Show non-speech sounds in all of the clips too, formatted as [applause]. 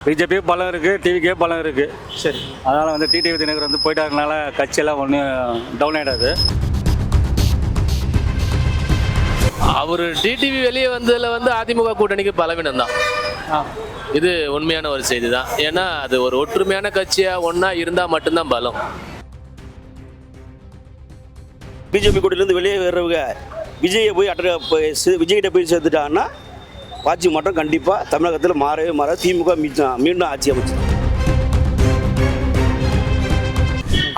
BJP பலம் இருக்குது டிவிக்கே பலம் இருக்குது சரி. அதனால் வந்து டிடிவி தினகர் வந்து போயிட்டாருனால கட்சியெல்லாம் ஒன்றும் டவுன் ஆகிடாது அவர் டிடிவி வெளியே வந்ததில் வந்து அதிமுக கூட்டணிக்கு பலவீனம் தான். ஆ. இது உண்மையான ஒரு செய்தி தான் ஏன்னா அது ஒரு ஒற்றுமையான கட்சியாக ஒன்றா இருந்தால் மட்டும்தான் பலம். பிஜேபி கூட்டிலேருந்து வெளியே வர்றவங்க விஜயை போய் சே- விஜய்கிட்ட போய் சேர்த்துட்டாங்கன்னா ஆட்சி மாற்றம் கண்டிப்பாக தமிழகத்தில் மாறவே மாற திமுக மீண்டும் ஆட்சி அமைச்சு.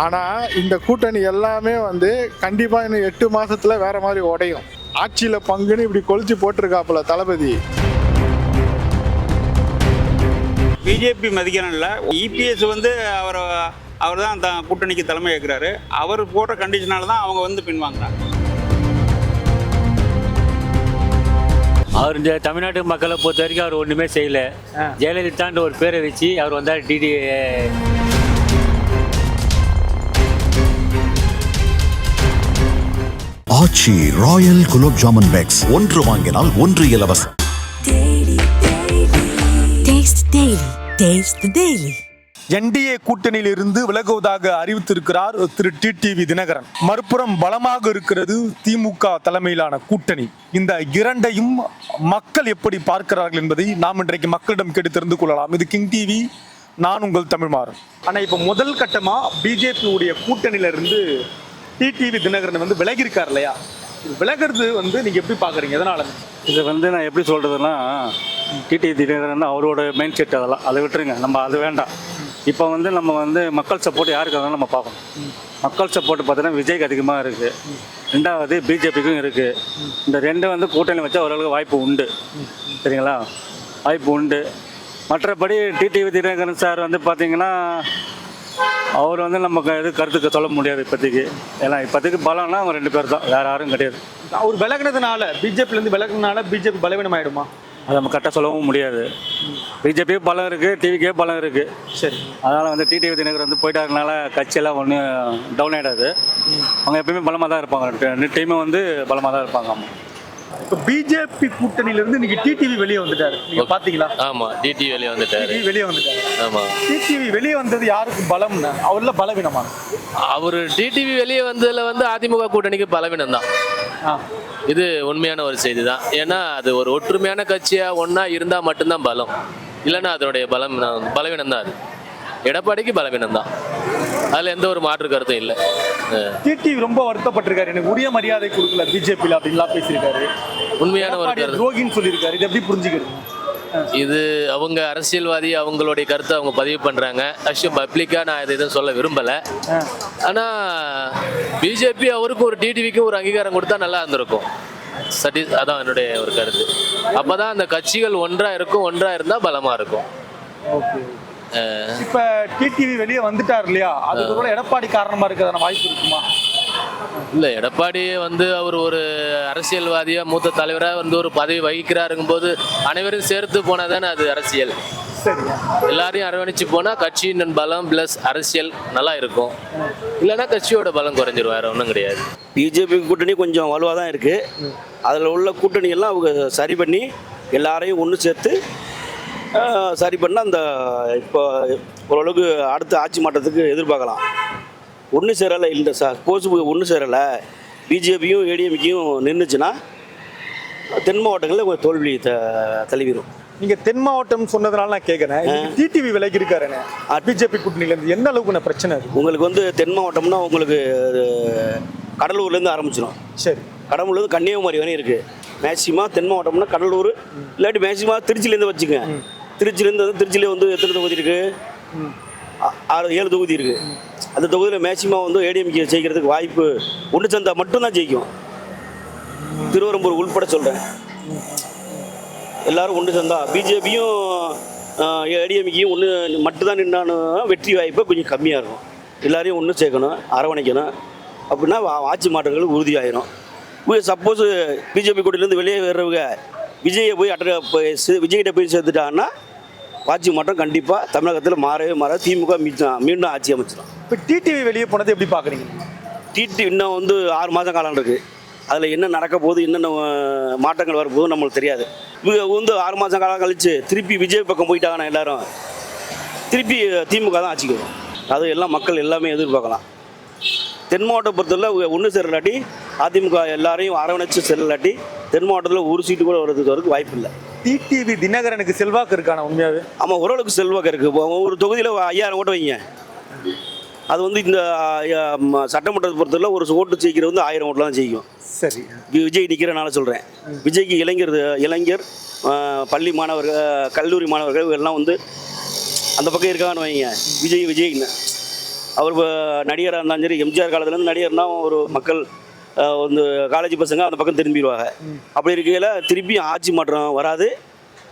ஆனா இந்த கூட்டணி எல்லாமே வந்து கண்டிப்பா இன்னும் எட்டு மாசத்துல வேற மாதிரி உடையும். ஆட்சியில பங்குன்னு இப்படி கொளுத்தி போட்டிருக்காப்புல தளபதி. பிஜேபி மதிக்கிறனில்ல இபிஎஸ் வந்து அவர் அவர் தான் கூட்டணிக்கு தலைமை ஏற்கிறாரு. அவர் போடுற கண்டிஷனால தான் அவங்க வந்து பின்வாங்குறாங்க. அவர் இந்த தமிழ்நாட்டு மக்களை பொறுத்த வரைக்கும் அவர் ஒன்றுமே செய்யலை. ஜெயலலிதான்ற ஒரு பேரை வச்சு அவர் வந்தார் டிடி ஆச்சி ராயல் குலோப் ஜாமுன் பேக்ஸ். ஒன்று வாங்கினால் ஒன்று இலவசம். Taste என்டிஏ கூட்டணியிலிருந்து விலகுவதாக அறிவித்திருக்கிறார் திரு டிடிவி தினகரன். மறுபுறம் பலமாக இருக்கிறது திமுக தலைமையிலான கூட்டணி. இந்த இரண்டையும் மக்கள் எப்படி பார்க்கிறார்கள் என்பதை நாம் இன்றைக்கு மக்களிடம் கேட்டு தெரிந்து கொள்ளலாம். இது கிங் டிவி நான் உங்கள் தமிழ்மாறன். ஆனா இப்ப முதல் கட்டமா பிஜேபி உடைய கூட்டணியில இருந்து டிடிவி தினகரன் வந்து விலகி இருக்கார் இல்லையா விலகிறது வந்து நீங்க எப்படி பாக்குறீங்க எதனால? இதை வந்து நான் எப்படி சொல்கிறதுனா டிடி தினகரன் அவரோட மைண்ட் செட் அதெல்லாம். அதை விட்டுருங்க. நம்ம அது வேண்டாம். இப்போ வந்து நம்ம வந்து மக்கள் சப்போர்ட் யாருக்கு இருந்தாலும் நம்ம பார்க்கணும். மக்கள் சப்போர்ட் பார்த்தீங்கன்னா விஜய்க்கு அதிகமாக இருக்குது ரெண்டாவது பிஜேபிக்கும் இருக்குது இந்த ரெண்டு வந்து கூட்டணி வச்சா ஓரளவுக்கு வாய்ப்பு உண்டு. சரிங்களா? வாய்ப்பு உண்டு. மற்றபடி டிடிவி தினகரன் சார் வந்து பார்த்தீங்கன்னா அவர் வந்து நமக்கு எது கருத்துக்கு சொல்ல முடியாது இப்போதைக்கு. ஏன்னா இப்போதைக்கு பலம்னா அவங்க ரெண்டு பேர் தான். வேறு யாரும் கிடையாது. அவர் விலகினதுனால பிஜேபிலேருந்து விலகினதுனால பிஜேபி பலவீனம் ஆயிடுமா அதை நம்ம கரெக்டாக சொல்லவும் முடியாது. பிஜேபி பலம் இருக்குது டிவிக்கே பலம் இருக்குது சரி. அதனால் வந்து டிடிவி தினகர் வந்து போயிட்டாருனால கட்சியெல்லாம் ஒன்றும் டவுன் ஆகிடாது அவங்க எப்பயுமே பலமாக தான் இருப்பாங்க டீமும் வந்து பலமாக தான் இருப்பாங்க. இப்போ பிஜேபி கூட்டணியில இருந்து இன்னைக்கு டிடிவி வெளியே வந்துட்டாரு. நீங்க பாத்தீங்களா? ஆமாம் டிடிவி வெளியே வந்துட்டாரு. வெளியே வந்துட்டாரு. ஆமாம் டிடிவி வெளியே வந்தது யாருக்கு பலம்னு? அவர்ல பலவீனமா? அவர் டிடிவி வெளியே வந்ததில் வந்து அதிமுக கூட்டணிக்கு பலவீனம் தான் இது உண்மையான ஒரு செய்தி தான் ஏன்னா அது ஒரு ஒற்றுமையான கட்சியாக ஒன்றா இருந்தால் மட்டும்தான் பலம். இல்லைன்னா அதனுடைய பலம் பலவீனம் தான் அது. எடப்பாடிக்கு பலவீனம் தான் அதில் எந்த ஒரு மாற்று கருத்தும் இல்லை. டிடிவி ரொம்ப வருத்தப்பட்டிருக்காரு. எனக்கு உரிய மரியாதை கொடுக்கல பிஜேபியில் அப்படின்லாம் பேசியிருக்காரு. உண்மையான ஒரு துரோகின்னு சொல்லியிருக்காரு. இது எப்படி புரிஞ்சுக்கிறது? இது அவங்க அரசியல்வாதி அவங்களுடைய கருத்தை அவங்க பதிவு பண்ணுறாங்க ஆக்சுவலி பப்ளிக்காக நான் இதை எதுவும் சொல்ல விரும்பலை. ஆனால் பிஜேபி அவருக்கும் ஒரு டிடிவிக்கும் ஒரு அங்கீகாரம் கொடுத்தா நல்லா இருந்திருக்கும். சட்டி அதான் என்னுடைய ஒரு கருத்து. அப்போ தான் அந்த கட்சிகள் ஒன்றாக இருக்கும் ஒன்றாக இருந்தால் பலமாக இருக்கும். ஓகே. இப்ப டிடிவி வெளியே வந்துட்டார் இல்லையா? அதுக்கு கூட எடப்பாடி காரணமா இருக்கிறதான வாய்ப்பு இருக்குமா? இல்லை எடப்பாடி வந்து அவர் ஒரு அரசியல்வாதியாக மூத்த தலைவராக வந்து ஒரு பதவி வகிக்கிறாருங்கும் போது அனைவரும் சேர்த்து போனால் தானே அது அரசியல். சரி. எல்லாரையும் அரவணைச்சு போனால் கட்சியின் பலம் ப்ளஸ் அரசியல் நல்லா இருக்கும். இல்லைன்னா கட்சியோட பலம் குறைஞ்சிரும் வேற ஒன்றும் கிடையாது. பிஜேபி கூட்டணி கொஞ்சம் வலுவாக தான் இருக்குது அதில் உள்ள கூட்டணி எல்லாம் அவங்க சரி பண்ணி எல்லாரையும் ஒன்று சேர்த்து சரி பண்ணால் அந்த இப்போ ஓரளவுக்கு அடுத்த ஆட்சி மாற்றத்துக்கு எதிர்பார்க்கலாம். ஒன்று சேரலை இல்லை சார் போஸ் ஒன்று சேரலை. பிஜேபியும் ஏடிஎம்கேயும் நின்றுச்சுன்னா தென் மாவட்டங்களில் கொஞ்சம் தோல்வி த தழுவிடும் நீங்க தென் மாவட்டம் சொன்னதுனால நான் கேட்கறேன் டிடிவி விலகி இருக்காருன்னு பிஜேபி கூட்டணியில இருந்து என்ன அளவுக்கு பிரச்சனை உங்களுக்கு வந்து தென் மாவட்டம்னா உங்களுக்கு கடலூர்லேருந்து ஆரம்பிச்சிடும் சரி. கடலூர்லேருந்து கன்னியாகுமரி வரையும் இருக்குது மேக்சிமம் தென் மாவட்டம்னா கடலூர் இல்லாட்டி மேக்சிமம் திருச்சிலேருந்து வச்சுங்க திருச்சிலேருந்து வந்து திருச்சியிலே வந்து எத்தனை தொகுதி இருக்குது ஆறு ஏழு தொகுதி இருக்குது அந்த தொகுதியில் மேக்சிமம் வந்து ஏடிஎம்கே ஜெயிக்கிறதுக்கு வாய்ப்பு ஒன்று சந்தா மட்டும்தான் ஜெயிக்கும். திருவரம்பூர் உள்பட சொல்கிறேன் எல்லாரும் ஒன்று சந்தா பிஜேபியும் ஏடிஎம்கேயும் ஒன்று மட்டும்தான் நின்னாலும் வெற்றி வாய்ப்பு கொஞ்சம் கம்மியாக இருக்கும். எல்லாரையும் ஒன்று சேர்க்கணும் அரவணைக்கணும். அப்படின்னா ஆட்சி மாற்றங்கள் உறுதியாயிரும். சப்போஸ் பிஜேபி கூட்டிலேருந்து வெளியே வர்றவங்க விஜயை போய் அட்ட விஜய்கிட்ட போய் சேர்த்துட்டாங்கன்னா ஆட்சி மாற்றம் கண்டிப்பாக தமிழகத்தில் மாறவே மாற திமுக மீண்டும் ஆட்சி அமைச்சிடும் இப்ப டிடிவி வெளியே போனது எப்படி பாக்குறீங்க? டிடி இன்னும் வந்து ஆறு மாதம் காலம் இருக்குது அதில் என்ன நடக்க போகுது என்னென்ன மாற்றங்கள் வரப்போகுது நம்மளுக்கு தெரியாது. இவங்க வந்து ஆறு மாதம் காலம் கழிச்சு திருப்பி விஜய் பக்கம் போயிட்டாங்கன்னா எல்லாரும் திருப்பி திமுக தான் ஆட்சிக்கு வரும். அது எல்லாம் மக்கள் எல்லாமே எதிர்பார்க்கலாம். தென் மாவட்டத்தை பொறுத்தவரை ஒன்று சேரலாட்டி அதிமுக எல்லாரையும் அரவணைச்சு செல்லலாட்டி தென் மாவட்டத்தில் ஒரு சீட்டு கூட வர்றதுக்கு வரைக்கும் வாய்ப்பு இல்லை டிடிவி தினகரனுக்கு செல்வாக்கு இருக்கான உண்மையாவே? ஆமாம் ஓரளவுக்கு செல்வாக்கு இருக்குது ஒரு தொகுதியில் ஐயாயிரம் ஓட்டு வைங்க. அது வந்து இந்த சட்டமன்றத்தை பொறுத்தவரை ஒரு ஓட்டு ஜெயிக்கிறது வந்து ஆயிரம் ஓட்டில் தான் ஜெயிக்கும். சரி. விஜய் நிற்கிறனால சொல்கிறேன் விஜய்க்கு இளைஞர் இளைஞர் பள்ளி மாணவர்கள் கல்லூரி மாணவர்கள் எல்லாம் வந்து அந்த பக்கம் இருக்காங்கன்னு வைங்க. விஜய் விஜய்னு. அவர் நடிகராக இருந்தாலும் சரி எம்ஜிஆர் காலத்துலேருந்து நடிகர்னா ஒரு மக்கள் வந்து காலேஜ் பசங்க அந்த பக்கம் திரும்பிடுவாங்க. அப்படி இருக்கையில் திருப்பி ஆட்சி மாற்றம் வராது.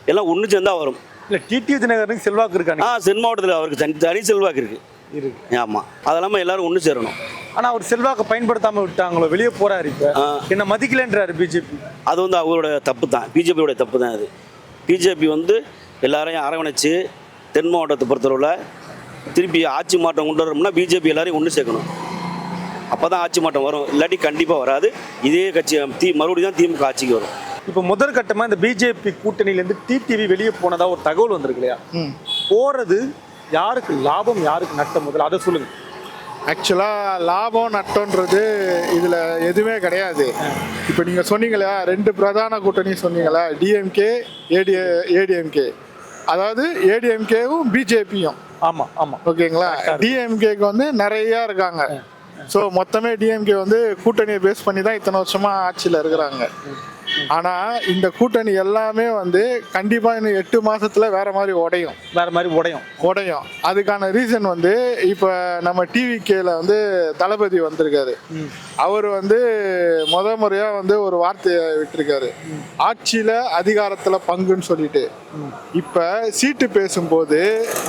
எல்லாம் ஒன்று சேர்ந்தா வரும். இல்ல டிடிவி தினகரனுக்கு செல்வாக்கு ஆ இருக்கானு தென் மாவட்டத்தில் அவருக்கு தனி தனி செல்வாக்கு இருக்குது இருக்கு. ஆமாம் அது இல்லாமல் எல்லாரும் ஒன்று சேரணும். ஆனா அவர் செல்வாக்கை பயன்படுத்தாம விட்டாங்களோ வெளியே போறாரு இப்ப. ஆ. என்ன மதிக்கலன்றாரு பிஜேபி அது வந்து அவரோட தப்பு தான் பிஜேபியோட தப்பு தான் அது. பிஜேபி வந்து எல்லாரையும் அரவணைச்சு தென் மாவட்டத்தை பொறுத்தளவில் திருப்பி ஆட்சி மாற்றம் கொண்டு வரணும்னா பிஜேபி எல்லாரையும் ஒன்று சேர்க்கணும். அப்போ தான் ஆட்சி மாற்றம் வரும். இல்லாட்டி கண்டிப்பாக வராது. இதே கட்சி தி மறுபடியும் தான் திமுக ஆட்சிக்கு வரும். இப்போ முதல் கட்டமா இந்த பிஜேபி கூட்டணியில இருந்து டிடிவி வெளியே போனதா ஒரு தகவல் வந்திருக்கு இல்லையா? போறது யாருக்கு லாபம் யாருக்கு நஷ்டம் முதல்ல? அதை சொல்லுங்க. ஆக்சுவலாக லாபம் நட்டம்ன்றது இதில் எதுவுமே கிடையாது. இப்போ நீங்கள் சொன்னீங்களா ரெண்டு பிரதான கூட்டணி சொன்னீங்களா டிஎம்கே ஏடி ஏடிஎம்கே அதாவது ஏடிஎம்கேவும் பிஜேபியும் ஆமா ஆமா. ஓகேங்களா? டிஎம்கேக்கு வந்து நிறையா இருக்காங்க. ஸோ மொத்தமே டிஎம்கே வந்து கூட்டணியை பேஸ் பண்ணி தான் இத்தனை வருஷமா ஆட்சியில் இருக்கிறாங்க. ஆனால் இந்த கூட்டணி எல்லாமே வந்து கண்டிப்பாக இன்னும் எட்டு மாசத்துல வேற மாதிரி உடையும். வேற மாதிரி உடையும். உடையும். அதுக்கான ரீசன் வந்து இப்போ நம்ம டிவிகேல வந்து தளபதி வந்திருக்காரு. அவர் வந்து முத முறையாக வந்து ஒரு வார்த்தையை விட்டிருக்காரு. ஆட்சியில் அதிகாரத்தில் பங்குன்னு சொல்லிட்டு. இப்போ சீட்டு பேசும்போது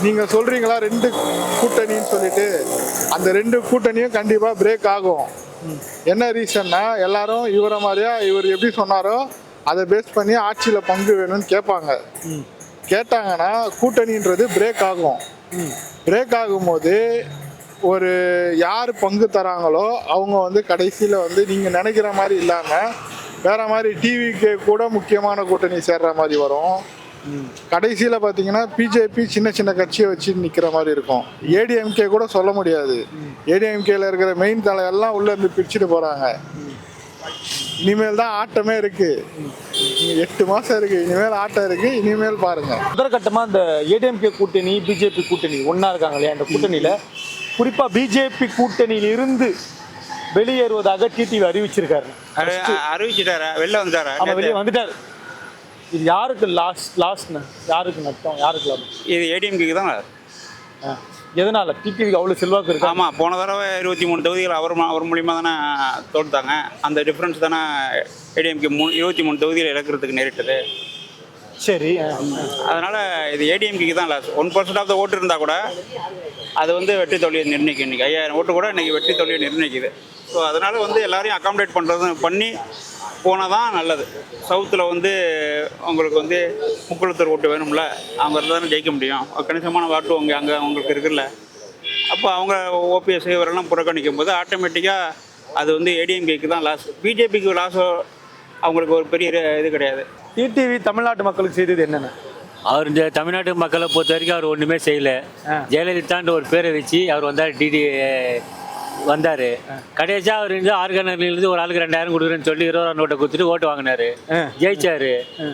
நீங்கள் சொல்கிறீங்களா ரெண்டு கூட்டணின்னு சொல்லிட்டு? அந்த ரெண்டு கூட்டணியும் கண்டிப்பாக பிரேக் ஆகும். என்ன ரீசன்னா எல்லாரும் இவரை மாதிரியா இவர் எப்படி சொன்னாரோ அதை பேஸ் பண்ணி ஆட்சியில் பங்கு வேணும்னு கேட்பாங்க. கேட்டாங்கன்னா கூட்டணின்றது பிரேக் ஆகும். பிரேக் ஆகும்போது ஒரு யார் பங்கு தராங்களோ அவங்க வந்து கடைசியில் வந்து நீங்கள் நினைக்கிற மாதிரி இல்லாமல் வேற மாதிரி டிவிக்கு கூட முக்கியமான கூட்டணி சேர்ற மாதிரி வரும். கடைசியில் பார்த்தீங்கன்னா பிஜேபி சின்ன சின்ன கட்சியை வச்சு நிற்கிற மாதிரி இருக்கும். ஏடிஎம்கே கூட சொல்ல முடியாது. ஏடிஎம்கேல இருக்கிற மெயின் தலை எல்லாம் உள்ள இருந்து பிரிச்சுட்டு போகிறாங்க இனிமேல் தான் ஆட்டமே இருக்கு. எட்டு மாசம் இருக்கு. இனிமேல் ஆட்டம் இருக்கு. இனிமேல் பாருங்க. முதல் கட்டமா இந்த ஏடிஎம்கே கூட்டணி பிஜேபி கூட்டணி ஒண்ணா இருக்காங்க இல்லையா இந்த கூட்டணியில? குறிப்பா பிஜேபி கூட்டணியில இருந்து வெளியேறுவதாக டிடிவி அறிவிச்சிருக்காரு. அறிவிச்சிட்டாரா? வெளில வந்துட்டாரா? வெளியே வந்துட்டாரு. இது யாருக்கு லாஸ்ட் லாஸ்ட் யாருக்கு நட்டம்? யாருக்கு லாபம் இது ஏடிஎம்கேக்கு தான். எதனால? டிடிவிக்கு அவ்வளவு செல்வாக்கு இருக்கு? ஆமாம் போன தடவை இருபத்தி மூணு தொகுதிகள் அவர் அவர் மூலியமாக தானே தோற்றாங்க அந்த டிஃப்ரென்ஸ் தானே ஏடிஎம்கே மூணு இருபத்தி மூணு தொகுதியில் இழக்கிறதுக்கு நேரிட்டது. சரி. அதனால் இது ஏடிஎம்கேக்கு தான் loss one percent of the ஓட்டு இருந்தால் கூட அது வந்து வெற்றி தோல்வியை நிர்ணயிக்கும். இன்றைக்கி ஐயாயிரம் ஓட்டு கூட இன்றைக்கி வெற்றி தோல்வியை நிர்ணயிக்குது. ஸோ அதனால் வந்து எல்லாரையும் அகாமடேட் பண்ணுறது பண்ணி போனால் தான் நல்லது. சவுத்தில் வந்து உங்களுக்கு வந்து முக்குளத்தூர் ஓட்டு வேணும்ல அவங்க தானே ஜெயிக்க முடியும். கணிசமான வாட்டு அங்கே அங்கே அவங்களுக்கு இருக்குல்ல. அப்போ அவங்க ஓபிஎஸ் இவரெல்லாம் புறக்கணிக்கும் போது ஆட்டோமேட்டிக்காக அது வந்து ஏடிஎம்கேக்கு தான் லாஸ் பிஜேபிக்கு லாஸோ அவங்களுக்கு ஒரு பெரிய இது கிடையாது. டிடிவி தமிழ்நாட்டு மக்களுக்கு செய்தது என்னென்ன? அவர் இந்த தமிழ்நாட்டு மக்களை பொறுத்த வரைக்கும் அவர் ஒன்றுமே செய்யல. ஜெயலலிதான்ற ஒரு பேரை வச்சு அவர் வந்தார் டிடி வந்தார். கடைசியாக அவர் இருந்து ஆர்கனர்லேருந்து ஒரு ஆளுக்கு ரெண்டாயிரம் கொடுக்குறேன்னு சொல்லி இருபதாயிரம் நோட்டை கொடுத்துட்டு ஓட்டு வாங்கினாரு. ஜெயிச்சாரு.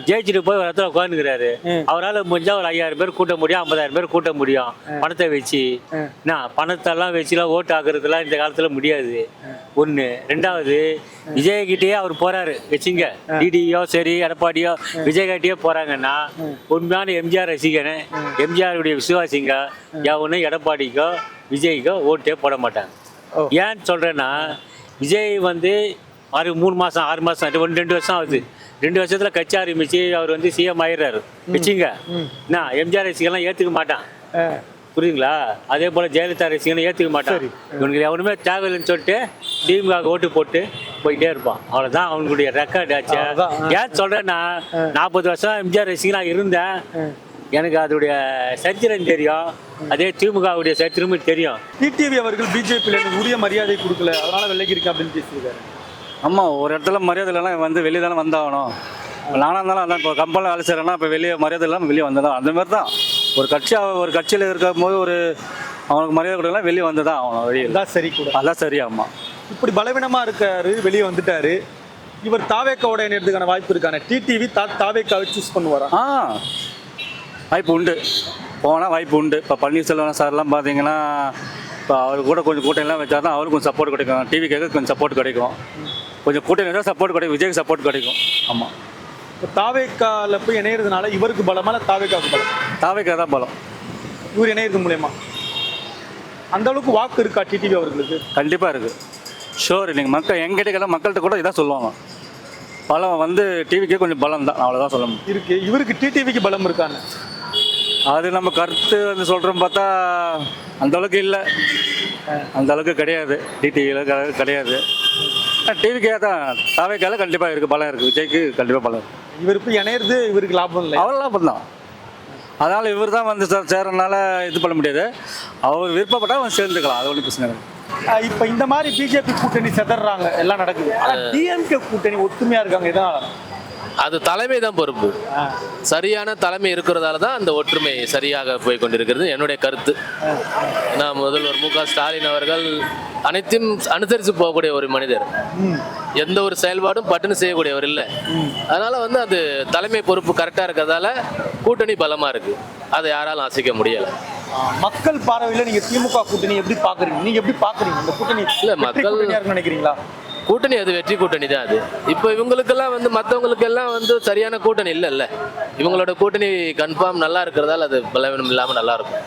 ஜெயிச்சுட்டு போய் ஒரு இடத்துல உட்காந்துக்கிறாரு அவரால் முடிஞ்சா ஒரு ஐயாயிரம் பேர் கூட்ட முடியும் ஐம்பதாயிரம் பேர் கூட்ட முடியும். பணத்தை வச்சு. என்ன பணத்தெல்லாம் வச்சுலாம் ஓட்டு ஆக்குறதுலாம் இந்த காலத்தில் முடியாது. ஒன்று ரெண்டாவது விஜய்கிட்டயே அவர் போறாரு. வச்சுங்க. டிடியோ சரி எடப்பாடியோ விஜய்கிட்டயே போறாங்கன்னா உண்மையான எம்ஜிஆர் ரசிகன் எம்ஜிஆருடைய விசுவாசிங்க எவனும் எடப்பாடிக்கோ விஜய்க்கோ ஓட்டே போட மாட்டாங்க. ஏன்னு சொல்றேன்னா விஜய் வந்து ஆறு மூணு மாசம் ஆறு மாசம் ஒன்று ரெண்டு வருஷம் ஆகுது. ரெண்டு வருஷத்துல கட்சி ஆரம்பிச்சு அவர் வந்து சிஎம் ஆயிடுறாரு. வச்சுங்க. என்ன எம்ஜிஆர் ரசிகெல்லாம் ஏத்துக்க மாட்டான். புரியுதுங்களா? அதே போல ஜெயலலிதா ரசிகனும் ஏத்துக்க மாட்டான். இவனுக்கு எவனுமே தேவையில்லைன்னு சொல்லிட்டு திமுக ஓட்டு போட்டு போயிட்டே இருப்பான். அவ்வளவுதான் அவனுடைய ரெக்கார்ட் ஆச்சு. ஏன் சொல்றேன்னா நாற்பது வருஷம் எம்ஜிஆர் ரசிகனா இருந்தேன். எனக்கு அதோடைய சரித்திரம் தெரியும். அதே திமுகவுடைய சரித்திரமும் தெரியும். டிடிவி அவர்கள் பிஜேபியில எனக்கு உரிய மரியாதை கொடுக்கல. அதனால விலகி இருக்கு அப்படின்னு பேசியிருக்காரு. ஆமாம் ஒரு இடத்துல மரியாதை இல்லைனா வந்து வெளியே தானே வந்தாகணும். நானாக இருந்தாலும் அதான் இப்போ கம்பெனியில் வேலை செய்கிறேன்னா இப்போ வெளியே மரியாதை இல்லாமல் வெளியே வந்ததான் அந்த மாதிரி தான். ஒரு கட்சி ஒரு கட்சியில் இருக்கும் போது ஒரு அவனுக்கு மரியாதை கொடுக்கலாம் வெளியே வந்து தான் அவனை வெளியே. இதான் சரி கூட. அதான் சரி ஆமாம் இப்படி பலவீனமா இருக்காரு வெளியே வந்துட்டாரு. இவர் தாவேக்காவோட இணையறதுக்கான வாய்ப்பு இருக்கான? டிடிவி தா தாவேக்காவை சூஸ் பண்ணுவாரா? ஆ. வாய்ப்பு உண்டு. போனால் வாய்ப்பு உண்டு. இப்போ பன்னீர்செல்வம் சார்லாம் பார்த்தீங்கன்னா இப்போ அவர் கூட கொஞ்சம் கூட்டணிலாம் வச்சா தான் அவருக்கு கொஞ்சம் சப்போர்ட் கிடைக்கும். டிவி கேட்க கொஞ்சம் சப்போர்ட் கிடைக்கும். கொஞ்சம் கூட்டணி வச்சா சப்போர்ட் கிடைக்கும். விஜய்க்கு சப்போர்ட் கிடைக்கும். ஆமாம் இப்போ தாவேக்கால போய் இணையறதுனால இவருக்கு பலமா இல்லை தாவேக்காவுக்கு பலம்? தாவைக்கா தான் பலம். இவர் இணையறது மூலயமா? அந்த அளவுக்கு வாக்கு இருக்கா டிடிவி அவர்களுக்கு? கண்டிப்பாக இருக்குது ஷோர் நீங்கள் மக்கள் எங்கிட்ட மக்கள்கிட்ட கூட இதான் சொல்லுவாங்க. பலம் வந்து டிவிக்கே கொஞ்சம் பலம் தான். அவ்வளோதான் சொல்ல முடியும். இருக்கு. இவருக்கு டிடிவிக்கு பலம் இருக்கான்னு. அது நம்ம கருத்து வந்து சொல்கிறோம் பார்த்தா அந்த அளவுக்கு இல்லை. அந்த அளவுக்கு கிடையாது. டிடிவியில் கிடையாது. டிவிக்கே தான். தாவைக்கால கண்டிப்பாக இருக்குது பலம் இருக்குது விஜய்க்கு கண்டிப்பாக பலம் இருக்குது இவர் போய் இணையறது இவருக்கு லாபம் இல்லை அவ்வளோ தான். அதனால் இவர் தான் வந்து சார் சேரனால இது பண்ண முடியாது. அவர் விருப்பப்பட்டால் அவன் சேர்ந்துக்கலாம். அது ஒன்றும் பிரச்சனை இப்ப இந்த மாதிரி பிஜேபி கூட்டணி செதறாங்க. எல்லாம் நடக்குது. ஆனா டிஎம்கே கூட்டணி ஒத்துமையா இருக்காங்க. இதனால அது தலைமை தான் பொறுப்பு. சரியான தலைமை இருக்கிறதால தான் அந்த ஒற்றுமை சரியாக போய் கொண்டிருக்கிறது. என்னுடைய கருத்து. நான் முதல்வர் மு க ஸ்டாலின் அவர்கள் அனைத்தையும் அனுசரித்து போகக்கூடிய ஒரு மனிதர். எந்த ஒரு செயல்பாடும் பட்டுன்னு செய்யக்கூடியவர் இல்லை. அதனால வந்து அது தலைமை பொறுப்பு கரெக்டாக இருக்கிறதால கூட்டணி பலமாக இருக்கு. அதை யாராலும் அசைக்க முடியலை. மக்கள் பார்வையில நீங்க திமுக கூட்டணி எப்படி பாக்குறீங்க? நீங்க எப்படி பாக்குறீங்க? இந்த கூட்டணி இல்ல, மக்கள்- நினைக்கிறீங்களா? கூட்டணி அது வெற்றி கூட்டணி தான் அது. இப்போ இவங்களுக்கெல்லாம் வந்து மற்றவங்களுக்கெல்லாம் வந்து சரியான கூட்டணி இல்லைல்ல. இவங்களோட கூட்டணி கன்ஃபார்ம் நல்லா இருக்கிறதால அது பலவீனம் இல்லாமல் நல்லா இருக்கும்.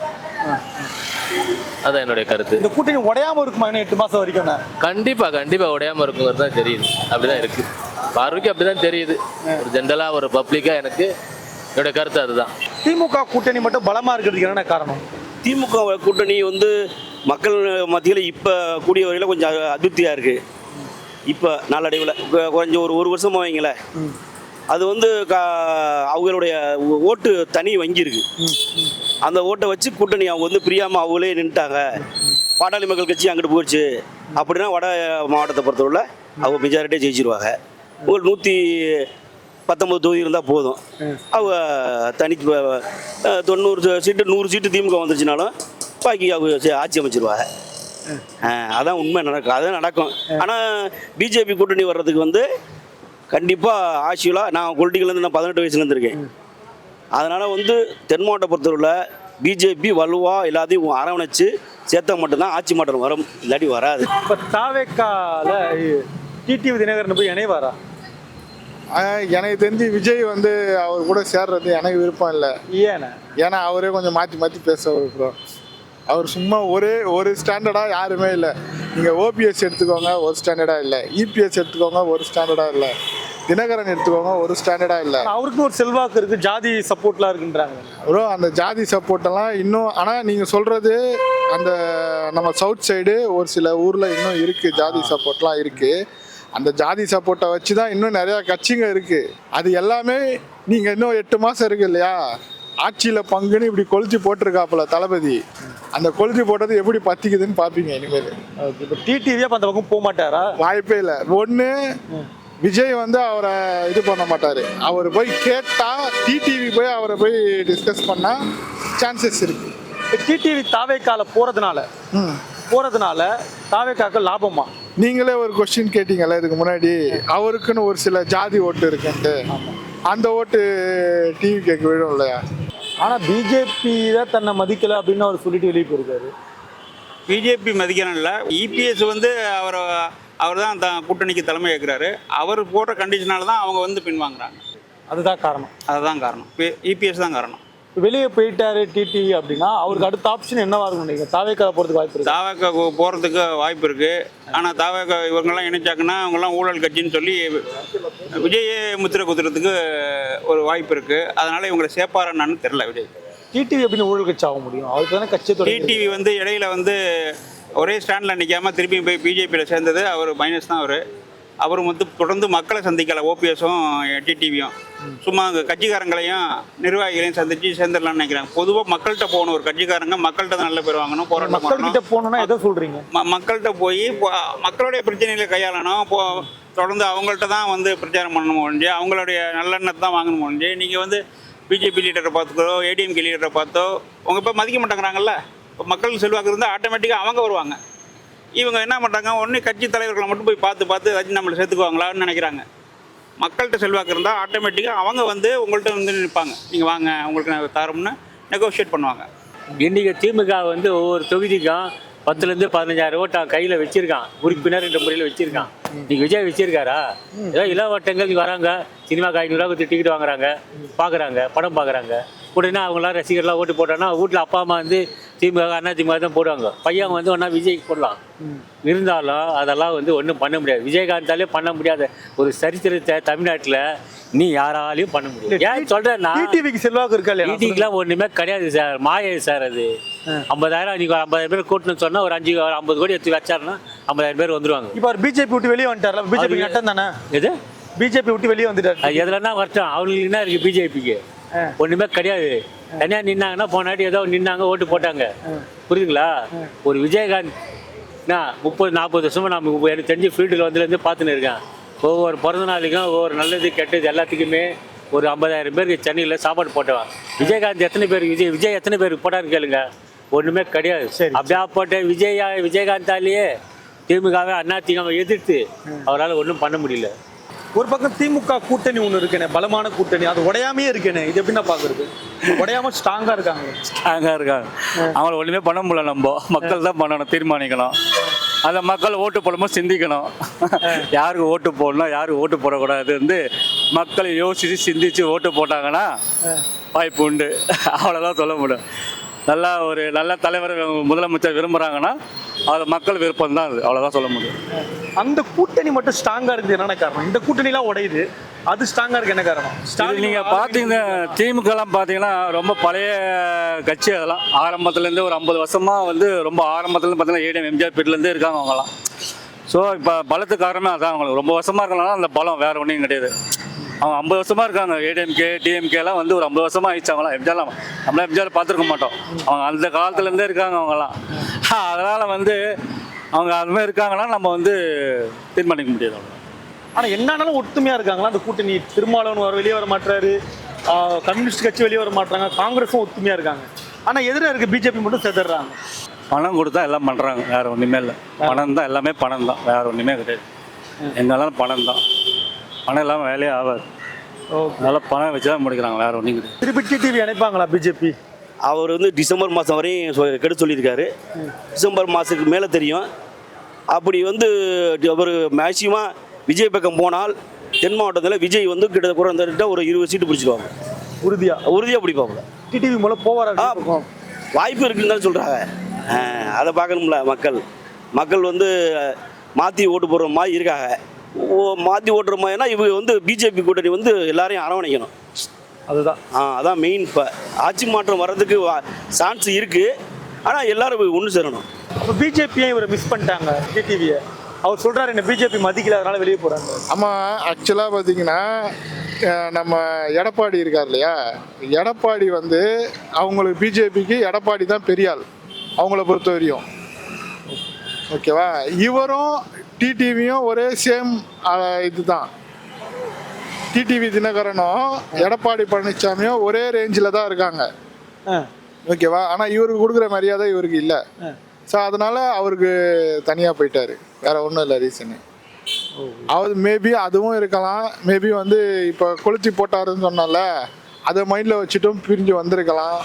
அதான் என்னுடைய கருத்து. இந்த கூட்டணி உடையாம இருக்குமா எட்டு மாசம் வரைக்கும் கண்டிப்பா கண்டிப்பா உடையாம இருக்குங்கிறது தான் தெரியுது. அப்படிதான் இருக்கு. பார்வைக்கு அப்படிதான் தெரியுது. ஒரு ஜென்ரலா ஒரு பப்ளிக்கா எனக்கு என்னுடைய கருத்து அதுதான். திமுக கூட்டணி மட்டும் பலமா இருக்கிறதுக்கு என்ன காரணம்? திமுக கூட்டணி வந்து மக்கள் மத்தியில் இப்போ கூடிய வரையில் கொஞ்சம் அதிருப்தியாக இருக்குது இப்போ நாளடைவில். கொஞ்சம் ஒரு ஒரு வருஷமாக வைங்களேன். அது வந்து அவங்களுடைய ஓட்டு தனி வங்கி இருக்கு. அந்த ஓட்டை வச்சு கூட்டணி அவங்க வந்து பிரியாமல் அவங்களே நின்றுட்டாங்க பாட்டாளி மக்கள் கட்சி அங்கிட்டு போயிடுச்சு அப்படின்னா வட மாவட்டத்தை பொறுத்தவரை அவங்க மெஜாரிட்டியே ஜெயிச்சிருவாங்க. ஒரு நூற்றி பத்தொம்பது தொகுதி இருந்தால் போதும். அவங்க தனி தொண்ணூறு சீட்டு நூறு சீட்டு திமுக வந்துச்சுனாலும் பாக்கி அவங்க ஆட்சி அமைச்சிருவாங்க. அதான் உண்மை நடக்கும். அதான் நடக்கும். ஆனால் பிஜேபி கூட்டணி வர்றதுக்கு வந்து கண்டிப்பாக ஆட்சியில் நான் பொலிட்டிக்கலேருந்து நான் பதினெட்டு வயசுலேருந்து இருக்கேன். அதனால் வந்து தென் மாவட்ட பொறுத்தவரையில் பிஜேபி வலுவாக எல்லாத்தையும் அரவணைச்சு சேர்த்தா மட்டும்தான் ஆட்சி மாற்றம் வரும். இல்லாட்டி வராது. இப்ப தாவேக்கால டிடிவி தினகரன் போய் இணைவாரா? எனக்கு தெரிஞ்சு விஜய் வந்து அவர் கூட சேர்றது எனக்கு விருப்பம் இல்லை. ஏன்னா ஏன்னா அவரே கொஞ்சம் மாற்றி மாற்றி பேசுவார் ப்ரோ அவர் சும்மா ஒரே ஒரு ஸ்டாண்டர்டாக யாருமே இல்லை. நீங்கள் ஓபிஎஸ் எடுத்துக்கோங்க ஒரு ஸ்டாண்டர்டாக இல்லை. இபிஎஸ் எடுத்துக்கோங்க ஒரு ஸ்டாண்டர்டாக இல்லை. தினகரன் எடுத்துக்கோங்க ஒரு ஸ்டாண்டர்டாக இல்லை. அவருக்கும் ஒரு செல்வாக்கு இருக்கு ஜாதி சப்போர்ட்லாம் இருக்குன்றாங்க. ப்ரோ அந்த ஜாதி சப்போர்ட்டெல்லாம் இன்னும் ஆனால் நீங்கள் சொல்கிறது அந்த நம்ம சவுத் சைடு ஒரு சில ஊரில் இன்னும் இருக்குது ஜாதி சப்போர்ட்லாம் இருக்குது அந்த ஜாதி சப்போர்ட்டை வச்சு தான் இன்னும் நிறையா கட்சிங்க இருக்குது அது எல்லாமே நீங்கள் இன்னும் எட்டு மாதம் இருக்கு இல்லையா? ஆட்சியில் பங்குன்னு இப்படி கொளுத்தி போட்டிருக்காப்புல தளபதி. அந்த கொளுத்தி போட்டது எப்படி பத்திக்குதுன்னு பார்ப்பீங்க இனிமேல். இப்போ டிடிவியா அந்த பக்கம் போக மாட்டாரா? வாய்ப்பே இல்லை. ஒன்று விஜய் வந்து அவரை இது பண்ண மாட்டார். அவர் போய் கேட்டால் டிடிவி போய் அவரை போய் டிஸ்கஸ் பண்ணால் சான்சஸ் இருக்குது டிடிவி தாவேக்கால போறதுனால ம். போறதுனால தாவேக்காக்கு லாபமா? நீங்களே ஒரு கொஸ்டின் கேட்டீங்கல்ல இதுக்கு முன்னாடி. அவருக்குன்னு ஒரு சில ஜாதி ஓட்டு இருக்குன்ட்டு. அந்த ஓட்டு டிவி கேட்க விழும் இல்லையா? ஆனா பிஜேபி தான் தன்னை மதிக்கல அப்படின்னு அவர் சொல்லிட்டு வெளியே போயிருக்காரு. பிஜேபி மதிக்கணும் இல்லை இபிஎஸ் வந்து அவர் அவர் தான் த கூட்டணிக்கு தலைமை ஏற்கிறாரு. அவர் போடுற கண்டிஷனால தான் அவங்க வந்து பின்வாங்குறாங்க. அதுதான் காரணம். அதுதான் காரணம். இபிஎஸ் தான் காரணம். வெளியே போயிட்டாரு டிடிவி அப்படின்னா அவருக்கு அடுத்த ஆப்ஷன் என்னவா இருக்கும் நீங்க? தாவேக்கால போறதுக்கு வாய்ப்பு இருக்கு. தாவக போகிறதுக்கு வாய்ப்பு இருக்குது ஆனால் தாவக இவங்கெல்லாம் இணைச்சாக்குன்னா அவங்கெல்லாம் ஊழல் கட்சின்னு சொல்லி விஜயை முத்திரை குத்துறதுக்கு ஒரு வாய்ப்பு இருக்குது அதனால் இவங்களை சேர்ப்பாரன்னு தெரில விஜய். டிடிவி அப்படின்னு ஊழல் கட்சி ஆக முடியும்? அவருக்கு தானே தொடங்கி டிடிவி வந்து இடையில வந்து ஒரே ஸ்டாண்டில் நிற்காம திருப்பி போய் பிஜேபியில் சேர்ந்தது. அவர் மைனஸ் தான் அவர். அவர் வந்து தொடர்ந்து மக்களை சந்திக்கல ஓபிஎஸும் டிடிவியும். சும்மா அங்கே கட்சிக்காரங்களையும் நிர்வாகிகளையும் சந்திச்சு சேர்ந்துடலாம்னு நினைக்கிறாங்க பொதுவாக மக்கள்கிட்ட போகணும் ஒரு கட்சிக்காரங்க மக்கள்கிட்ட தான் நல்ல பேர் வாங்கணும் போராட்டம் மக்கள் பண்ணணும். கிட்ட போகணும்னா எதை சொல்றீங்க? ம மக்கள்கிட்ட போய் மக்களுடைய பிரச்சனைகளை கையாளணும் போ தொடர்ந்து அவங்கள்ட்ட தான் வந்து பிரச்சாரம் பண்ணணும் ஒழிஞ்சு அவங்களுடைய நல்லெண்ணத்தை தான் வாங்கணும் ஒழிஞ்சு. நீங்கள் வந்து பிஜேபி லீடரை பார்த்துக்கோ ஏடிஎம்கே லீடரை பார்த்தோ அவங்க இப்போ மதிக்க மாட்டேங்கிறாங்கல்ல? இப்போ மக்கள் செல்வாக்கு இருந்தால் ஆட்டோமேட்டிக்காக அவங்க வருவாங்க. இவங்க என்ன பண்ணுறாங்க ஒன்று கட்சி தலைவர்களை மட்டும் போய் பார்த்து பார்த்து ஏதாச்சும் நம்மளை சேர்த்துக்குவாங்களான்னு நினைக்கிறாங்க. மக்கள்கிட்ட செல்வாக்கு இருந்தால் ஆட்டோமேட்டிக்காக அவங்க வந்து உங்கள்கிட்ட வந்து நிற்பாங்க. நீங்கள் வாங்க உங்களுக்கு நான் தரோம்னு நெகோஷியேட் பண்ணுவாங்க. இன்றைக்கி திமுக வந்து ஒவ்வொரு தொகுதிக்கும் பத்துலேருந்து பதினஞ்சாயிரம் ஓட்டு கையில் வச்சிருக்கான். உறுப்பினர் என்ற முறையில் வச்சுருக்கான். இன்னைக்கு விஜய் வச்சுருக்காரா? ஏதோ இளவட்டங்களுக்கு வராங்க. சினிமாக்கு ஐநூறுரூவா கொடுத்து டிக்கெட் வாங்குறாங்க பார்க்குறாங்க படம் பார்க்குறாங்க உடனே அவங்களாம் ரசிகர்லாம் ஓட்டு போட்டோன்னா வீட்டில் அப்பா அம்மா வந்து திமுக அண்ணா திமுக தான் போடுவாங்க. பையன் வந்து ஒன்றா விஜய்க்கு போடலாம். இருந்தாலும் அதெல்லாம் வந்து ஒன்றும் பண்ண முடியாது. விஜயகாந்தாலே பண்ண முடியாத ஒரு சரித்திரத்தை தமிழ்நாட்டில் நீ யாராலையும் பண்ண முடியாது. ஏன் சொல்கிறேன்னா டிடிவிக்கு செல்வாக்கு இருக்கா மீட்டிங்லாம் ஒண்ணுமே கிடையாது சார். மாயை சார் அது. ஐம்பதாயிரம் நீங்க ஒரு ஐம்பதாயிரம் பேர் கூட்டணும்னு சொன்னா ஒரு அஞ்சு ஒரு ஐம்பது கோடி எடுத்து வச்சாருன்னா ஐம்பதாயிரம் பேர் வந்துருவாங்க. இப்போ பிஜேபி விட்டு வெளியே வந்துட்டார்ல பிஜேபி நட்டம் தானே? எது? பிஜேபி விட்டு வெளியே வந்துட்டார். எதுலன்னா வரட்டும் அவங்களுக்கு என்ன இருக்கு பிஜேபிக்கு? ஒண்ணுமே கிடையாது. தனியா நின்னாங்கன்னா போனாட்டி ஏதோ நின்னாங்க ஓட்டு போட்டாங்க. புரியுதுங்களா? ஒரு விஜயகாந்த் நான் முப்பது நாற்பது வருஷமா நான் எனக்கு தெரிஞ்ச ஃபீல்டில் வந்துலேருந்து பார்த்துன்னு இருக்கேன். ஒவ்வொரு பிறந்த நாளைக்கும் ஒவ்வொரு நல்லது கெட்டது எல்லாத்துக்குமே ஒரு ஐம்பதாயிரம் பேருக்கு சென்னையில் சாப்பாடு போட்டவன். விஜயகாந்த் எத்தனை பேருக்கு விஜய் விஜய் எத்தனை பேருக்கு போட்டான்னு கேளுங்க. ஒன்றுமே கிடையாது. சரி. அப்படியா போட்ட விஜயா விஜயகாந்தாலேயே திமுகவை அண்ணா திமுக எதிர்த்து அவரால் ஒன்றும் பண்ண முடியல. ஒரு பக்கம் திமுக கூட்டணி ஒன்று இருக்கேனே பலமான கூட்டணி அது உடையாமையே இருக்கேனே இது எப்படி நான் பாக்குறது? உடையாம ஸ்ட்ராங்கா இருக்காங்க. ஸ்ட்ராங்காக இருக்காங்க. அவங்கள ஒன்றுமே பண்ண முடியல நம்ம. மக்கள் தான் பண்ணணும் தீர்மானிக்கணும். அந்த மக்கள் ஓட்டு போடும்போது சிந்திக்கணும். யாருக்கு ஓட்டு போடணும் யாருக்கு ஓட்டு போடக்கூடாது வந்து மக்கள் யோசித்து சிந்திச்சு ஓட்டு போட்டாங்கன்னா வாய்ப்பு உண்டு. அவ்வளோதான் சொல்ல முடியும். நல்லா ஒரு நல்ல தலைவர் முதலமைச்சர் விரும்புகிறாங்கன்னா அது மக்கள் விருப்பம் தான் அது. அவ்வளோதான் சொல்ல முடியும். அந்த கூட்டணி மட்டும் ஸ்ட்ராங்கா இருக்குது என்னென்ன காரணம்? இந்த கூட்டணி எல்லாம் உடையுது. அது ஸ்ட்ராங்கா இருக்கு என்ன காரணம்? ஸ்டாலின் நீங்கள் பார்த்தீங்கன்னா திமுகலாம் பார்த்தீங்கன்னா ரொம்ப பழைய கட்சி அதெல்லாம். ஆரம்பத்துலேருந்து ஒரு ஐம்பது வருஷமாக வந்து ரொம்ப ஆரம்பத்துலேருந்து பார்த்தீங்கன்னா ஏடிஎம் எம்ஜிஆர் பீட்லேருந்தே இருக்காங்க அவங்கலாம். ஸோ இப்போ பலத்துக்கு காரணமே அதான் அவங்களுக்கு. ரொம்ப வருஷமாக இருக்கனால அந்த பலம் வேறு ஒன்றும் கிடையாது. அவங்க ஐம்பது வருஷமாக இருக்காங்க. ஏடிஎம்கே டிஎம்கேலாம் வந்து ஒரு ஐம்பது வருஷமாக ஆயிடுச்சு அவங்களாம். எம்ஜிஆர்லாம் நம்மளாம் எம்ஜிஆர் பார்த்துருக்க மாட்டோம். அவங்க அந்த காலத்துலேருந்தே இருக்காங்க அவங்கலாம் [laughs] அதனால் வந்து அவங்க அது மாதிரி இருக்காங்கன்னா நம்ம வந்து தீர்மானிக்க முடியாது அவ்வளோ ஆனா என்னன்னாலும் ஒத்துமையா இருக்காங்களா? அந்த கூட்டணி திருமாவளவன் வர வெளியே வர மாட்டாரு ஆஹ் கம்யூனிஸ்ட் கட்சி வெளியே வர மாட்டாங்க காங்கிரஸும் ஒத்துமையா இருக்காங்க. ஆனா எதிராக இருக்கு பிஜேபி மட்டும் செதறாங்க. பணம் கொடுத்தா எல்லாம் பண்ணுறாங்க வேற ஒன்றுமே இல்லை. பணம் தான் எல்லாமே பணம் தான். வேற ஒன்றுமே கிடையாது. எங்கெல்லாம் பணம் தான். பணம் இல்லாமல் வேலையே ஆகாது. அதனால பணம் வச்சு தான் முடிக்கிறாங்க வேற ஒன்றும் கிடையாது. திருப்பி டிடிவி இணைப்பாங்களா பிஜேபி அவர் வந்து டிசம்பர் மாதம் வரையும் சொ- கெட சொல்லியிருக்காரு. டிசம்பர் மாதத்துக்கு மேலே தெரியும். அப்படி வந்து அவர் மேக்சிமம் விஜய் பக்கம் போனால் தென் மாவட்டத்தில் விஜய் வந்து கிட்ட குறைந்திட்ட ஒரு இருபது சீட்டு பிடிச்சிருவாங்க. உறுதியா? உறுதியாக பிடிப்பாங்க டிடிவி மூலம் போவாரா ஆ வாய்ப்பு இருக்குன்னு தான் சொல்கிறாங்க அதை பார்க்கணும்ல மக்கள். மக்கள் வந்து மாற்றி ஓட்டு போடுற மாதிரி இருக்காங்க. மாற்றி ஓட்டுற மாதிரினா இவங்க வந்து பிஜேபி கூட்டணி வந்து எல்லாரையும் அரவணைக்கணும். அதுதான். ஆ அதான் மெயின் இப்போ ஆட்சி மாற்றம் வர்றதுக்கு சான்ஸ் இருக்குது ஆனால் எல்லாரும் ஒன்று சேரணும். இப்போ பிஜேபியை இவரை மிஸ் பண்ணிட்டாங்க டிடிவியை அவர் சொல்றாரு என்ன பிஜேபி மதிக்கல அதனால வெளியே போறாங்க ஆமாம் ஆக்சுவலாக பார்த்தீங்கன்னா நம்ம எடப்பாடி இருக்கார் இல்லையா? எடப்பாடி வந்து அவங்களுக்கு பிஜேபிக்கு எடப்பாடி தான் பெரிய ஆள் அவங்கள பொறுத்த வரையும் ஓகேவா? இவரும் டிடிவியும் ஒரே சேம் இதுதான். டிடிவி தினகரனும் எடப்பாடி பழனிசாமியும் ஒரே ரேஞ்சில் தான் இருக்காங்க. ஓகேவா ஆனால் இவருக்கு கொடுக்குற மரியாதை இவருக்கு இல்லை. ஸோ அதனால அவருக்கு தனியாக போயிட்டாரு. வேற ஒன்றும் இல்லை ரீசனு. அவர் மேபி அதுவும் இருக்கலாம். மேபி வந்து இப்போ கொளுத்தி போட்டாருன்னு சொன்னால அதை மைண்டில் வச்சுட்டும் பிரிஞ்சு வந்திருக்கலாம்.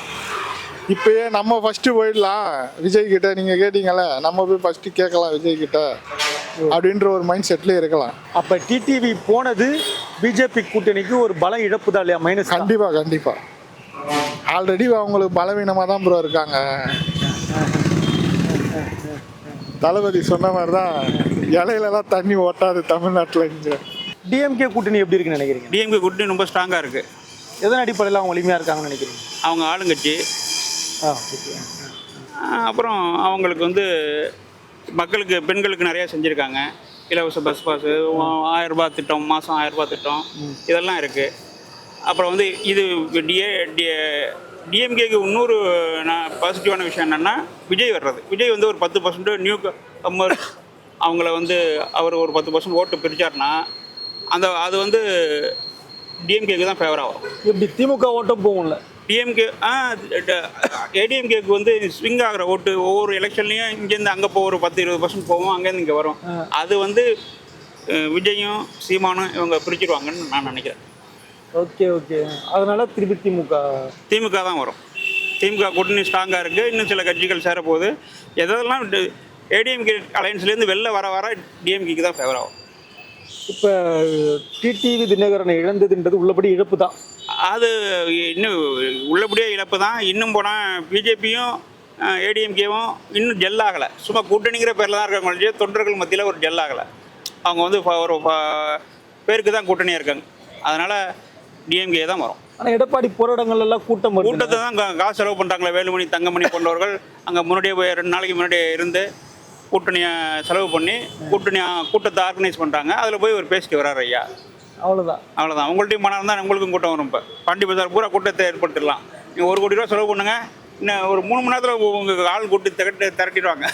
இப்பயே நம்ம ஃபஸ்ட்டு போயிடலாம். விஜய் கிட்ட நீங்கள் கேட்டீங்கல்ல நம்ம போய் ஃபஸ்ட்டு கேட்கலாம் விஜய் கிட்ட அப்படின்ற ஒரு மைண்ட் செட்லேயே இருக்கலாம். அப்ப டிடிவி போனது பிஜேபி கூட்டணிக்கு ஒரு பல இழப்பு தான் இல்லையா மைனஸ் கண்டிப்பாக கண்டிப்பாக ஆல்ரெடி அவங்களுக்கு பலவீனமாக தான் ப்ரோ இருக்காங்க. தளபதி சொன்ன மாதிரி தான் இலையிலலாம் தண்ணி ஓட்டாது தமிழ்நாட்டில் இங்கே. டிஎம்கே கூட்டணி எப்படி இருக்குன்னு நினைக்கிறீங்க? டிஎம்கே கூட்டணி ரொம்ப ஸ்ட்ராங்காக இருக்குது எதன் அடிப்படையில் அவங்க வலிமையா இருக்காங்கன்னு நினைக்கிறீங்க? அவங்க ஆளுங்கட்சி அப்புறம் அவங்களுக்கு வந்து மக்களுக்கு பெண்களுக்கு நிறையா செஞ்சுருக்காங்க. இலவச பஸ் பாஸு ஆயிரம் ரூபாய் திட்டம் மாதம் ஆயிரம் ரூபாய் திட்டம் இதெல்லாம் இருக்குது அப்புறம் வந்து இது டிஏ டிஎம்கேக்கு இன்னொரு நான் பாசிட்டிவான விஷயம் என்னென்னா விஜய் வர்றது. விஜய் வந்து ஒரு பத்து பர்சன்ட் நியூ கம்மர் அவங்கள வந்து அவர் ஒரு பத்து பர்சன்ட் ஓட்டு பிரிச்சார்னா அந்த அது வந்து டிஎம்கேக்கு தான் ஃபேவராக வரும் எப்படி திமுக ஓட்டம் போகும்ல. டிஎம்கே ஆ ஏடிஎம்கேக்கு வந்து ஸ்விங் ஆகிற ஓட்டு ஒவ்வொரு எலெக்ஷன்லையும் இங்கேருந்து அங்கே போ ஒரு பத்து இருபது பர்சன்ட் போவோம் அங்கேருந்து இங்கே வரும். அது வந்து விஜயும் சீமானும் இவங்க பிரிச்சிருவாங்கன்னு நான் நினைக்கிறேன். Okay okay. அதனால திருப்பி திமுக. திமுக தான் வரும். திமுக கூட்டணி ஸ்ட்ராங்காக இருக்குது இன்னும் சில கட்சிகள் சேரப்போகுது. எதெல்லாம் ஏடிஎம்கே அலையன்ஸ்லேருந்து வெளில வர வர டிஎம்கேக்கு தான் ஃபேவர் ஆகும். இப்போ டிடிவி தினகரனை இழந்ததுன்றது உள்ளபடி இழப்பு தான் அது இன்னும் உள்ளபடியே இழப்பு தான். இன்னும் போனால் பிஜேபியும் ஏடிஎம்கேவும் இன்னும் ஜெல் ஆகலை. சும்மா கூட்டணிங்கிற பேரில் தான் இருக்காங்க தொண்டர்கள் மத்தியில் ஒரு ஜெல் ஆகலை. அவங்க வந்து ஒரு பேருக்கு தான் கூட்டணியாக இருக்காங்க. அதனால் டிஎம்கே தான் வரும். ஆனால் எடப்பாடி போராட்டங்கள் எல்லாம் கூட்டம் கூட்டத்தை தான் காசு செலவு பண்ணுறாங்களே வேலுமணி தங்கமணி போன்றவர்கள். அங்கே முன்னாடியே போய் ரெண்டு நாளைக்கு முன்னாடியே இருந்து கூட்டணியை செலவு பண்ணி கூட்டணி கூட்டத்தை ஆர்கனைஸ் பண்ணுறாங்க அதில் போய் ஒரு பேசிட்டு வர்றாரு ஐயா. அவ்வளோதான் அவ்வளோதான் உங்கள்ட்டையும் பணம் இருந்தால் உங்களுக்கும் கூட்டம் வரும் இப்போ. பாண்டி பஜார் பூரா கூட்டத்தை ஏற்படுத்திடலாம். நீங்கள் ஒரு கோடி ரூபா செலவு பண்ணுங்க. இன்னும் ஒரு மூணு மணி நேரத்தில் உங்களுக்கு ஆள் கூட்டி திரட்டி திரட்டிடுவாங்க.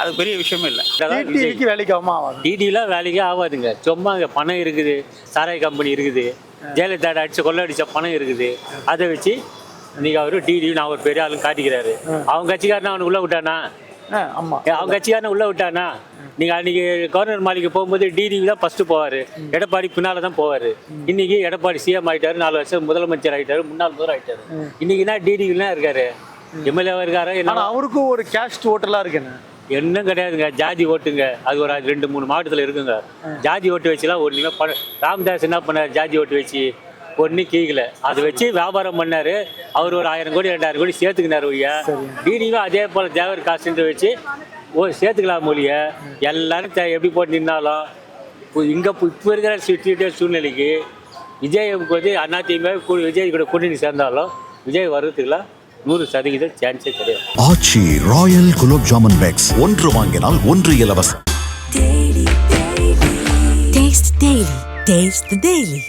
அது பெரிய விஷயமே இல்லை. டிடிவிக்கு வேலைக்கு ஆகாம ஆகாது? டிடிலாம் வேலைக்கே ஆகாதுங்க. சும்மா அங்கே பணம் இருக்குது. சாராய கம்பெனி இருக்குது. ஜெயலலிதா அடிச்சு கொள்ளடிச்ச பணம் இருக்குது. அதை வச்சு இன்னைக்கு அவரு டிடி நான் ஒரு பெரிய ஆளுன்னு காட்டிக்கிறாரு. அவங்க கட்சிக்காரன் அவனுக்கு உள்ள விட்டானா? ஆமாம் அவங்க கட்சிக்காரன் உள்ள விட்டானா? நீங்க அன்னைக்கு கவர்னர் மாளிகை போகும்போது டிடி தான் ஃபர்ஸ்ட் போவாரு. எடப்பாடி பின்னால தான் போவாரு. இன்னைக்கு எடப்பாடி சிஎம் ஆயிட்டாரு நாலு வருஷம் முதலமைச்சர் ஆயிட்டாரு முன்னாள் முதல்வர் ஆயிட்டாரு. இன்னைக்கு என்ன டிடிலாம் இருக்காரு? எம்எல்ஏவா இருக்காரு என்ன? ஆனால் அவருக்கும் ஒரு கேஸ்ட் ஓட்டெல்லாம் இருக்குண்ணே என்னும் கிடையாதுங்க. ஜாதி ஓட்டுங்க. அது ஒரு ரெண்டு மூணு மாவட்டத்தில் இருக்குங்க. ஜாதி ஓட்டு வச்சுலாம் பண்ண ராமதாஸ் என்ன பண்ணார்? ஜாதி ஓட்டு வச்சு ஒன்றும் கீழே. அதை வச்சு வியாபாரம் பண்ணாரு. அவர் ஒரு ஆயிரம் கோடி ரெண்டாயிரம் கோடி சேர்த்துக்கினார் ஐயா டிடிவும் அதே போல் தேவர் காசுன்ற வச்சு ஓ சேர்த்துக்கலாம் மொழிய எல்லாரும் தே- எப்படி போட்டு நின்னாலும் இப்போ இங்கே இப்போ இருக்கிற சுச்சுவேஷன் சூழ்நிலைக்கு விஜய்க்கு வந்து அதிமுக கூ- விஜய் கூட கூட்டணி சேர்ந்தாலும் விஜய் வர்றதுக்குலாம் நூறு சதவீதம் சான்ஸே கிடையாது. Aachi royal gulab jamun packs. ஒன்று வாங்கினால் ஒன்று இலவசம். Taste the Daily. Taste the Daily.